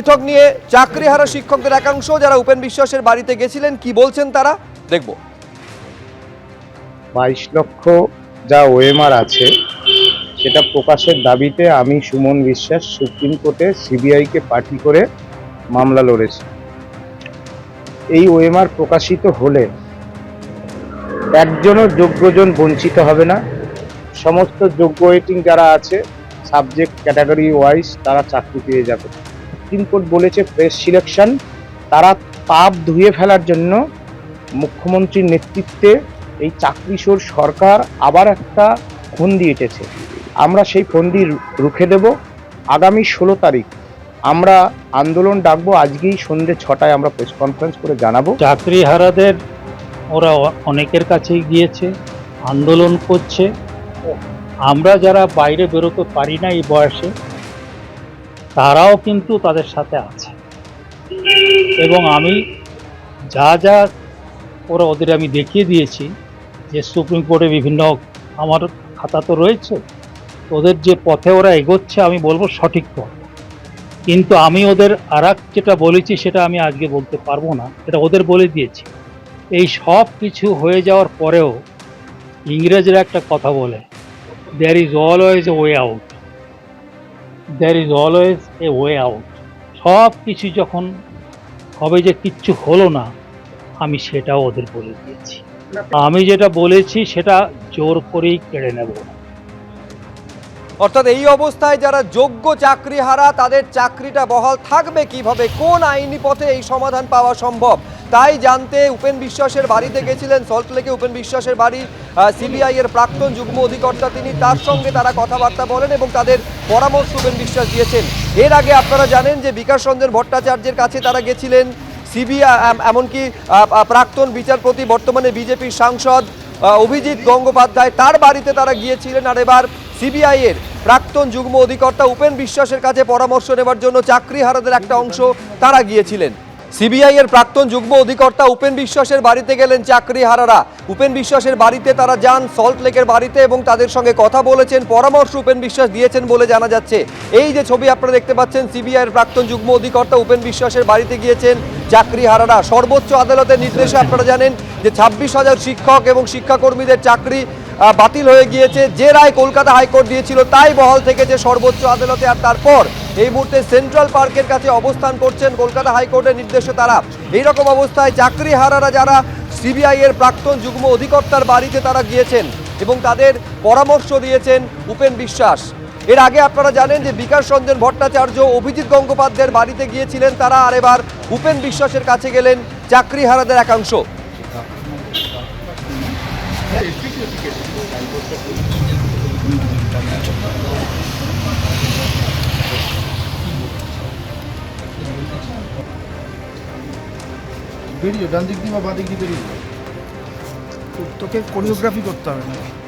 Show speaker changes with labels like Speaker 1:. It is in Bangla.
Speaker 1: বৈঠক নিয়ে চাকরিহারা শিক্ষকদের একাংশ যারা উপেন বিশ্বাসের বাড়িতে গেছিলেন, কি বলছেন তারা? দেখব।
Speaker 2: বাইশ লক্ষ যা ওএমআর আছে, সেটা প্রকাশের দাবিতে আমি সুমন বিশ্বাস সুপ্রিম কোর্টে সিবিআইকে পার্টি করে মামলা লড়েছি। এই ওএমআর প্রকাশিত হলে একজনও যোগ্যজন বঞ্চিত হবে না। সমস্ত যোগ্য ওয়েটিং যারা আছে সাবজেক্ট ক্যাটাগরি ওয়াইজ তারা চাকরি পেয়ে যাবে। সুপ্রিম কোর্ট বলেছে প্রেস সিলেকশন তারা পাপ ধুয়ে ফেলার জন্য মুখ্যমন্ত্রীর নেতৃত্বে এই চাকরিশোর সরকার আবার একটা ফন্দি এঁটেছে। আমরা সেই ফন্দি রুখে দেব। আগামী ষোলো তারিখ আমরা আন্দোলন ডাকবো। আজকেই সন্ধ্যে ছটায় আমরা প্রেস কনফারেন্স করে জানাব।
Speaker 3: চাকরিহারাদের ওরা অনেকের কাছেই গিয়েছে আন্দোলন করছে। আমরা যারা বাইরে বেরোতে পারি না এই বয়সে তারাও কিন্তু তাদের সাথে আছে। এবং আমি যা যা ওরা ওদের আমি দেখিয়ে দিয়েছি, যে সুপ্রিম কোর্টে বিভিন্ন আমার খাতা তো রয়েছে, ওদের যে পথে ওরা এগোচ্ছে আমি বলব সঠিক পথ। কিন্তু আমি ওদের আর যেটা বলেছি সেটা আমি আজকে বলতে পারব না এটা ওদের বলে দিয়েছি। এই সব কিছু হয়ে যাওয়ার পরেও ইংরেজরা একটা কথা বলে there is always way out there is always a way out সব কিছু যখন হবে যে কিচ্ছু হলো না, আমি সেটাও ওদের বলে দিয়েছি। আমি যেটা বলেছি, সেটা জোর করেই কেড়ে নেব।
Speaker 1: অর্থাৎ এই অবস্থায় যারা যোগ্য চাকরিহারা, তাদের চাকরিটা বহাল থাকবে কীভাবে? কোন আইনি পথে এই সমাধান পাওয়া সম্ভব? তাই জানতে উপেন বিশ্বাসের বাড়িতে গেছিলেন সল্টলেকে উপেন বিশ্বাসের বাড়ি সিবিআই এর প্রাক্তন যুগ্ম অধিকর্তা তিনি তার সঙ্গে তারা কথাবার্তা বলেন এবং তাদের পরামর্শ উপেন বিশ্বাস দিয়েছেন। এর আগে আপনারা জানেন যে বিকাশ রঞ্জন ভট্টাচার্যের কাছে তারা গেছিলেন, সিবিআই এমনকি প্রাক্তন বিচারপতি, বর্তমানে বিজেপির সাংসদ অভিজিৎ গঙ্গোপাধ্যায় তার বাড়িতে তারা গিয়েছিলেন। আর এবার সিবিআই এর প্রাক্তন যুগ্ম অধিকর্তা উপেন বিশ্বাসের কাছে পরামর্শ নেবার জন্য চাকরিহারাদের একটা অংশ তারা গিয়েছিলেন। সিবিআই এর প্রাক্তন যুগ্ম অধিকর্তা উপেন বিশ্বাসের বাড়িতে গেলেন চাকরি হারারা উপেন বিশ্বাসের বাড়িতে তারা যান, সল্ট লেকের বাড়িতে এবং তাদের সঙ্গে কথা বলেছেন, পরামর্শ উপেন বিশ্বাস দিয়েছেন বলে জানা যাচ্ছে। এই যে ছবি আপনারা দেখতে পাচ্ছেন সিবিআই এর প্রাক্তন যুগ্ম অধিকর্তা উপেন বিশ্বাসের বাড়িতে গিয়েছেন চাকরি হারারা সর্বোচ্চ আদালতের নির্দেশে আপনারা জানেন যে ছাব্বিশ হাজার শিক্ষক এবং শিক্ষাকর্মীদের চাকরি বাতিল হয়ে গিয়েছে। যে রায় কলকাতা হাইকোর্ট দিয়েছিল, তাই বহাল থেকেছে সর্বোচ্চ আদালতে আর তারপর এই মুহূর্তে সেন্ট্রাল পার্কের কাছে অবস্থান করছেন কলকাতা হাইকোর্টের নির্দেশে তারা। এইরকম অবস্থায় চাকরি হারারা যারা সিবিআই এর প্রাক্তন যুগ্ম অধিকর্তার বাড়িতে তারা গিয়েছেন এবং তাদের পরামর্শ দিয়েছেন উপেন বিশ্বাস। এর আগে আপনারা জানেন যে বিকাশ রঞ্জন ভট্টাচার্য, অভিজিৎ গঙ্গোপাধ্যায়ের বাড়িতে গিয়েছিলেন, তারা আর এবার উপেন বিশ্বাসের কাছে গেলেন চাকরি হারাদের একাংশ।
Speaker 4: বেরিয়ে ডান দিক দিয়ে বা বাঁ দিক দিয়ে বেরিয়ে তোকে কোরিওগ্রাফি করতে হবে না